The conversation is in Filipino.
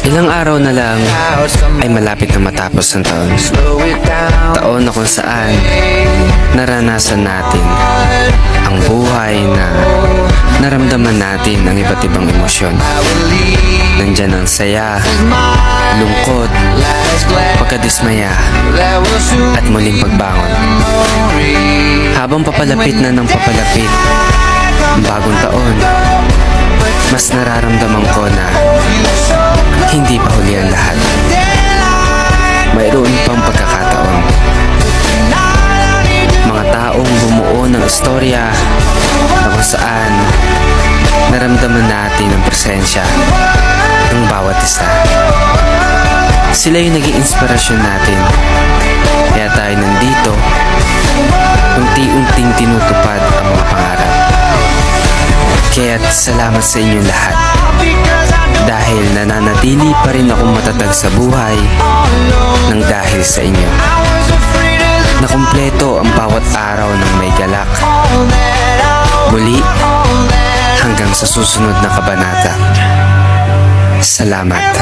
Ilang araw na lang ay malapit na matapos ang taon. Taon na kung saan naranasan natin ang buhay na naramdaman natin ang iba't ibang emosyon. Nandyan ang saya, lungkot, pagkadismaya, at muling pagbangon. Habang papalapit na ng papalapit ang bagong taon, mas nararamdaman ko na istorya na kung saan naramdaman natin ang presensya ng bawat isa. Sila yung naging inspirasyon natin. Kaya tayo nandito, unti-unting tinutupad ang mga pangarap. Kaya't salamat sa inyo lahat. Dahil nananatili pa rin akong matatag sa buhay ng dahil sa inyo. Ang bawat araw ng may galak. Muli, hanggang sa susunod na kabanata. Salamat.